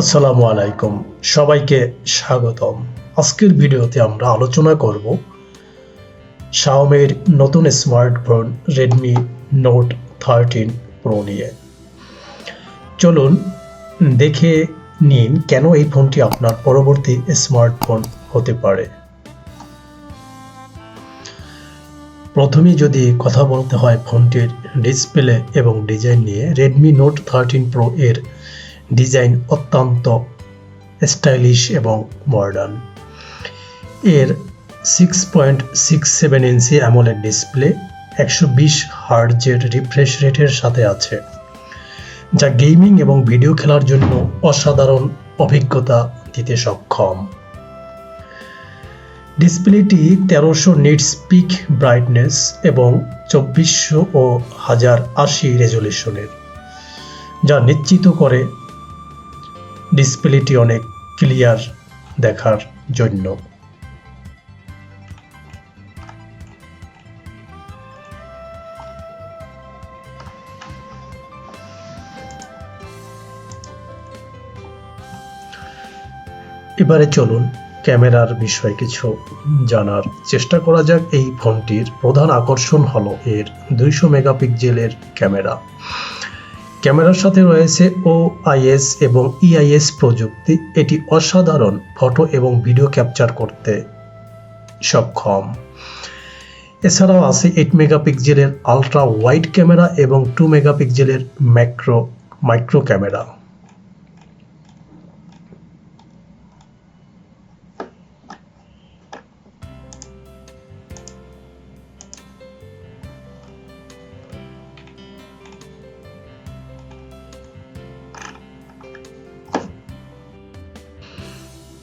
আসসালামু আলাইকুম। সবাইকে স্বাগতম। আজকের ভিডিওতে আমরা আলোচনা করব শাওমির নতুন smartphone Redmi Note thirteen Pro নিয়ে। চলুন দেখে নিন কেন এই ফোনটি আপনার পরবর্তী স্মার্টফোন হতে পারে। প্রথমে যদি কথা বলতে হয় ফোনটির ডিসপ্লে এবং ডিজাইন নিয়ে রেডমি নোট থার্টিন প্রো এর ডিজাইন অত্যন্ত স্টাইলিশ এবং মডার্ন এর six point six seven inch AMOLED display একশো বিশ হার্জের রিফ্রেশ রেটের সাথে আছে, যা গেমিং এবং ভিডিও খেলার জন্য অসাধারণ অভিজ্ঞতা দিতে সক্ষম। ডিসপ্লেটি তেরোশো নিটস পিক ব্রাইটনেস এবং চব্বিশশো ও হাজার আশি রেজলিউশনের যা নিশ্চিত করে ডিসপ্লেটি অনেক ক্লিয়ার দেখার জন্য। এবারে চলুন ক্যামেরার বিষয়ে কিছু জানার চেষ্টা করা যাক। এই ফোনটির প্রধান আকর্ষণ হলো এর দুইশো মেগাপিক্সেলের ক্যামেরা। ক্যামেরার সাথে রয়েছে ও আইএস এবং ইআইএস প্রযুক্তি। এটি অসাধারণ ফটো এবং ভিডিও ক্যাপচার করতে সক্ষম। এছাড়াও আছে এইট মেগাপিক্সেলের আলট্রা ওয়াইড ক্যামেরা এবং টু মেগাপিক্সেলের ম্যাক্রো মাইক্রো ক্যামেরা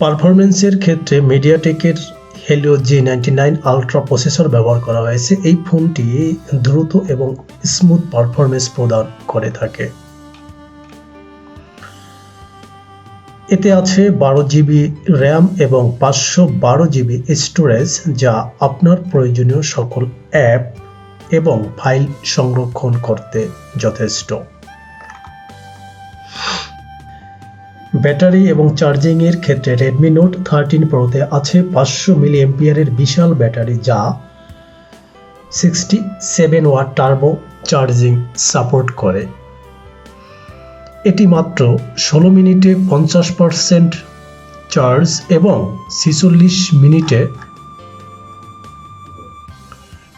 পারফরমেন্সের ক্ষেত্রে মিডিয়াটেকের Helio G ninety nine ultra processor ব্যবহার করা হয়েছে। এই ফোনটি দ্রুত এবং স্মুথ পারফরমেন্স প্রদান করে থাকে। এতে আছে বারো জিবি র্যাম এবং পাঁচশো বারো জিবি স্টোরেজ যা আপনার প্রয়োজনীয় সকল অ্যাপ এবং ফাইল সংরক্ষণ করতে যথেষ্ট। ব্যাটারি এবং চার্জিং এর ক্ষেত্রে রেডমি নোট থার্টিন প্রোতে আছে পাঁচশো মিলি এম্পিয়ারের বিশাল ব্যাটারি যা sixty seven watt turbo charging support করে। এটি মাত্র ষোলো মিনিটে পঞ্চাশ পার্সেন্ট চার্জ এবং ছিচল্লিশ মিনিটে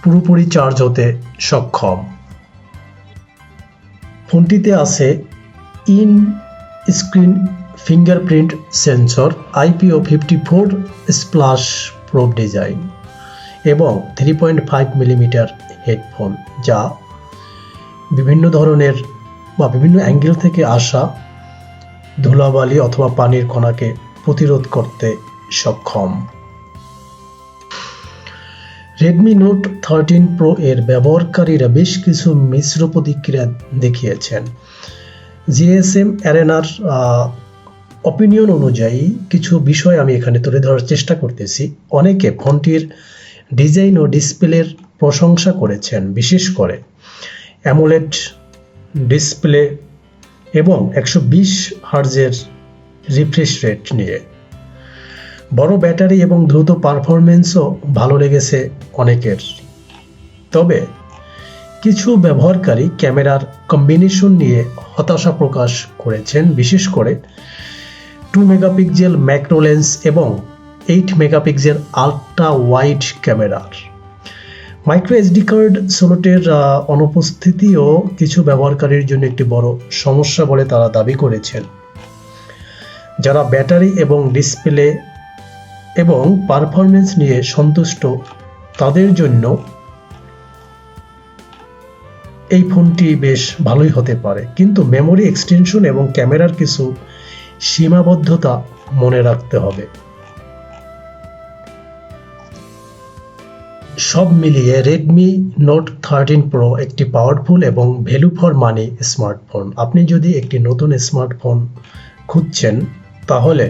পুরোপুরি চার্জ হতে সক্ষম। ফোনটিতে আছে in screen fingerprint sensor IP fifty four splash proof design এবং three point five millimetre headphone, যা বিভিন্ন ধরনের বা বিভিন্ন অ্যাঙ্গেল থেকে আসা ধুলাবালি অথবা পানির কণাকে প্রতিরোধ করতে সক্ষম। রেডমি নোট থার্টিন প্রো এর ব্যবহারকারীরা বেশ কিছু মিশ্র প্রতিক্রিয়া দেখিয়েছেন। জিএসএম অ্যারেনার অপিনিয়ন অনুযায়ী কিছু বিষয় আমি এখানে তুলে ধরার চেষ্টা করতেছি। অনেকে ফোনটির ডিজাইন ও ডিসপ্লের প্রশংসা করেছেন, বিশেষ করে অ্যামোলেট ডিসপ্লে এবং একশো বিশ হার্জের রিফ্রেশ রেট নিয়ে। বড় ব্যাটারি এবং দ্রুত পারফরমেন্সও ভালো লেগেছে অনেকের। তবে কিছু ব্যবহারকারী ক্যামেরার কম্বিনেশন নিয়ে হতাশা প্রকাশ করেছেন, বিশেষ করে টু মেগাপিক্সেল ম্যাক্রো লেন্স এবং এইট মেগাপিক্সেল আল্ট্রা ওয়াইড ক্যামেরার মাইক্রো এসডি কার্ড সোলোটের অনুপস্থিতিও কিছু ব্যবহারকারীর জন্য একটি বড় সমস্যা বলে তারা দাবি করেছেন। যারা ব্যাটারি এবং ডিসপ্লে এবং পারফরমেন্স নিয়ে সন্তুষ্ট, তাদের জন্য এই ফোনটি বেশ ভালোই হতে পারে। কিন্তু মেমোরি এক্সটেনশন এবং ক্যামেরার কিছু সীমাবদ্ধতা মনে রাখতে হবে। সব মিলিয়ে রেডমি নোট থার্টিন প্রো একটি পাওয়ারফুল এবং ভ্যালু ফর মানি স্মার্টফোন আপনি যদি একটি নতুন স্মার্টফোন খুঁজছেন, তাহলে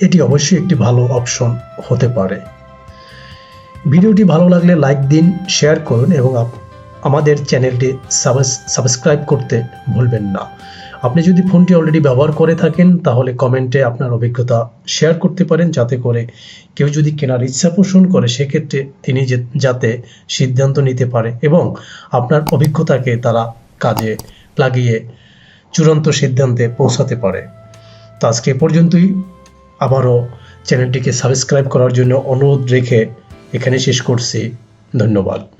এটি অবশ্যই একটি ভালো অপশন হতে পারে। ভিডিওটি ভালো লাগলে লাইক দিন শেয়ার করুন এবং আমাদের চ্যানেলটি সাবস্ক্রাইব করতে ভুলবেন না। আপনি যদি ফোনটি অলরেডি ব্যবহার করে থাকেন, তাহলে কমেন্টে আপনার অভিজ্ঞতা শেয়ার করতে পারেন, যাতে করে কেউ যদি কেনার ইচ্ছা পোষণ করে, সেক্ষেত্রে তিনি যাতে সিদ্ধান্ত নিতে পারে এবং আপনার অভিজ্ঞতাকে তারা কাজে লাগিয়ে চূড়ান্ত সিদ্ধান্তে পৌঁছাতে পারে। তো আজকে পর্যন্তই। আবারও চ্যানেলটিকে সাবস্ক্রাইব করার জন্য অনুরোধ রেখে এখানে শেষ করছি। ধন্যবাদ।